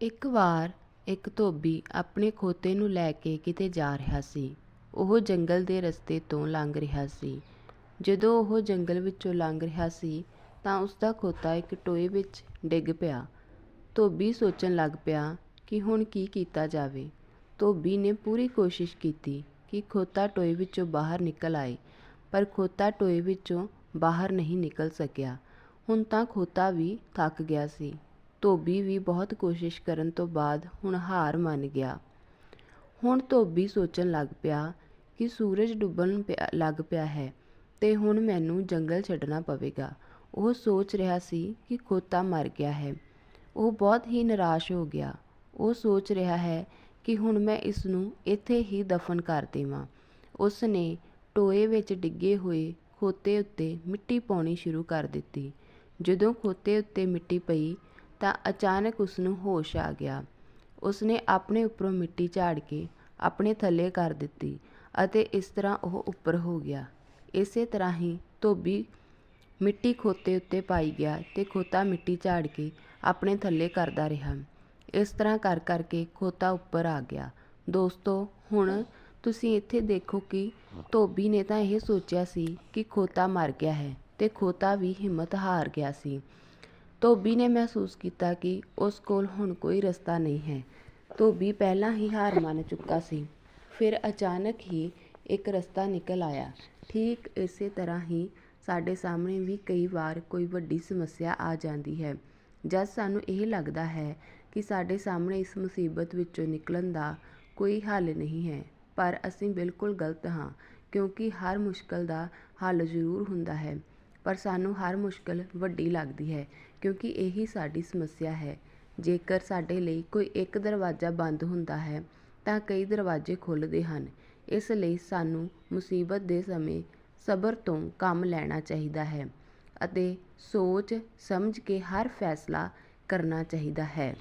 ਇੱਕ ਵਾਰ ਇੱਕ ਧੋਬੀ ਆਪਣੇ ਖੋਤੇ ਨੂੰ ਲੈ ਕੇ ਕਿਤੇ ਜਾ ਰਿਹਾ ਸੀ। ਉਹ ਜੰਗਲ ਦੇ ਰਸਤੇ ਤੋਂ ਲੰਘ ਰਿਹਾ ਸੀ। ਜਦੋਂ ਉਹ ਜੰਗਲ ਵਿੱਚੋਂ ਲੰਘ ਰਿਹਾ ਸੀ ਤਾਂ ਉਸਦਾ ਖੋਤਾ ਇੱਕ ਟੋਏ ਵਿੱਚ ਡਿੱਗ ਪਿਆ। ਧੋਬੀ ਸੋਚਣ ਲੱਗ ਪਿਆ ਕਿ ਹੁਣ ਕੀ ਕੀਤਾ ਜਾਵੇ। ਧੋਬੀ ਨੇ ਪੂਰੀ ਕੋਸ਼ਿਸ਼ ਕੀਤੀ ਕਿ ਖੋਤਾ ਟੋਏ ਵਿੱਚੋਂ ਬਾਹਰ ਨਿਕਲ ਆਏ, ਪਰ ਖੋਤਾ ਟੋਏ ਵਿੱਚੋਂ ਬਾਹਰ ਨਹੀਂ ਨਿਕਲ ਸਕਿਆ। ਹੁਣ ਤਾਂ ਖੋਤਾ ਵੀ ਥੱਕ ਗਿਆ ਸੀ। ਧੋਬੀ ਵੀ ਬਹੁਤ ਕੋਸ਼ਿਸ਼ ਕਰਨ ਤੋਂ ਬਾਅਦ ਹੁਣ ਹਾਰ ਮੰਨ ਗਿਆ। ਹੁਣ ਧੋਬੀ ਸੋਚਣ ਲੱਗ ਪਿਆ ਕਿ ਸੂਰਜ ਡੁੱਬਣ ਲੱਗ ਪਿਆ ਹੈ ਤੇ ਹੁਣ ਮੈਨੂੰ ਜੰਗਲ ਛੱਡਣਾ ਪਵੇਗਾ। ਉਹ ਸੋਚ ਰਿਹਾ ਸੀ ਕਿ ਖੋਤਾ ਮਰ ਗਿਆ ਹੈ। ਉਹ ਬਹੁਤ ਹੀ ਨਿਰਾਸ਼ ਹੋ ਗਿਆ। ਉਹ ਸੋਚ ਰਿਹਾ ਹੈ ਕਿ ਹੁਣ ਮੈਂ ਇਸ ਨੂੰ ਇੱਥੇ ਹੀ ਦਫ਼ਨ ਕਰ ਦੇਵਾਂ। ਉਸ ਨੇ ਟੋਏ ਵਿੱਚ ਡਿੱਗੇ ਹੋਏ ਖੋਤੇ ਉੱਤੇ ਮਿੱਟੀ ਪਾਉਣੀ ਸ਼ੁਰੂ ਕਰ ਦਿੱਤੀ। ਜਦੋਂ ਖੋਤੇ ਉੱਤੇ ਮਿੱਟੀ ਪਈ ਤਾਂ ਅਚਾਨਕ ਉਸਨੂੰ ਹੋਸ਼ ਆ ਗਿਆ। ਉਸਨੇ ਆਪਣੇ ਉੱਪਰੋਂ ਮਿੱਟੀ ਝਾੜ ਕੇ ਆਪਣੇ ਥੱਲੇ ਕਰ ਦਿੱਤੀ ਅਤੇ ਇਸ ਤਰ੍ਹਾਂ ਉਹ ਉੱਪਰ ਹੋ ਗਿਆ। ਇਸੇ ਤਰ੍ਹਾਂ ਹੀ ਧੋਬੀ ਮਿੱਟੀ ਖੋਤੇ ਉੱਤੇ ਪਾਈ ਗਿਆ ਤੇ ਖੋਤਾ ਮਿੱਟੀ ਝਾੜ ਕੇ ਆਪਣੇ ਥੱਲੇ ਕਰਦਾ ਰਿਹਾ। ਇਸ ਤਰ੍ਹਾਂ ਕਰ ਕਰਕੇ ਖੋਤਾ ਉੱਪਰ ਆ ਗਿਆ। ਦੋਸਤੋ, ਹੁਣ ਤੁਸੀਂ ਇੱਥੇ ਦੇਖੋ ਕਿ ਧੋਬੀ ਨੇ ਤਾਂ ਇਹ ਸੋਚਿਆ ਸੀ ਕਿ ਖੋਤਾ ਮਰ ਗਿਆ ਹੈ ਤੇ ਖੋਤਾ ਵੀ ਹਿੰਮਤ ਹਾਰ ਗਿਆ ਸੀ। ਧੋਬੀ ਨੇ ਮਹਿਸੂਸ ਕੀਤਾ ਕਿ ਉਸ ਕੋਲ ਹੁਣ ਕੋਈ ਰਸਤਾ ਨਹੀਂ ਹੈ। ਧੋਬੀ ਪਹਿਲਾਂ ਹੀ ਹਾਰ ਮੰਨ ਚੁੱਕਾ ਸੀ। ਫਿਰ ਅਚਾਨਕ ਹੀ ਇੱਕ ਰਸਤਾ ਨਿਕਲ ਆਇਆ। ਠੀਕ ਇਸੇ ਤਰ੍ਹਾਂ ਹੀ ਸਾਡੇ ਸਾਹਮਣੇ ਵੀ ਕਈ ਵਾਰ ਕੋਈ ਵੱਡੀ ਸਮੱਸਿਆ ਆ ਜਾਂਦੀ ਹੈ। ਜਦ ਸਾਨੂੰ ਇਹ ਲੱਗਦਾ ਹੈ ਕਿ ਸਾਡੇ ਸਾਹਮਣੇ ਇਸ ਮੁਸੀਬਤ ਵਿੱਚੋਂ ਨਿਕਲਣ ਦਾ ਕੋਈ ਹੱਲ ਨਹੀਂ ਹੈ, ਪਰ ਅਸੀਂ ਬਿਲਕੁਲ ਗਲਤ ਹਾਂ ਕਿਉਂਕਿ ਹਰ ਮੁਸ਼ਕਲ ਦਾ ਹੱਲ ਜ਼ਰੂਰ ਹੁੰਦਾ ਹੈ, ਪਰ ਸਾਨੂੰ ਹਰ ਮੁਸ਼ਕਲ ਵੱਡੀ ਲੱਗਦੀ ਹੈ, ਕਿਉਂਕਿ ਇਹੀ ਸਾਡੀ ਸਮੱਸਿਆ ਹੈ। ਜੇਕਰ ਸਾਡੇ ਲਈ ਕੋਈ ਇੱਕ ਦਰਵਾਜ਼ਾ ਬੰਦ ਹੁੰਦਾ ਹੈ, ਤਾਂ ਕਈ ਦਰਵਾਜ਼ੇ ਖੁੱਲ੍ਹਦੇ ਹਨ। ਇਸ ਲਈ ਸਾਨੂੰ ਮੁਸੀਬਤ ਦੇ ਸਮੇਂ ਸਬਰ ਤੋਂ ਕੰਮ ਲੈਣਾ ਚਾਹੀਦਾ ਹੈ ਅਤੇ ਸੋਚ ਸਮਝ ਕੇ ਹਰ ਫੈਸਲਾ ਕਰਨਾ ਚਾਹੀਦਾ ਹੈ।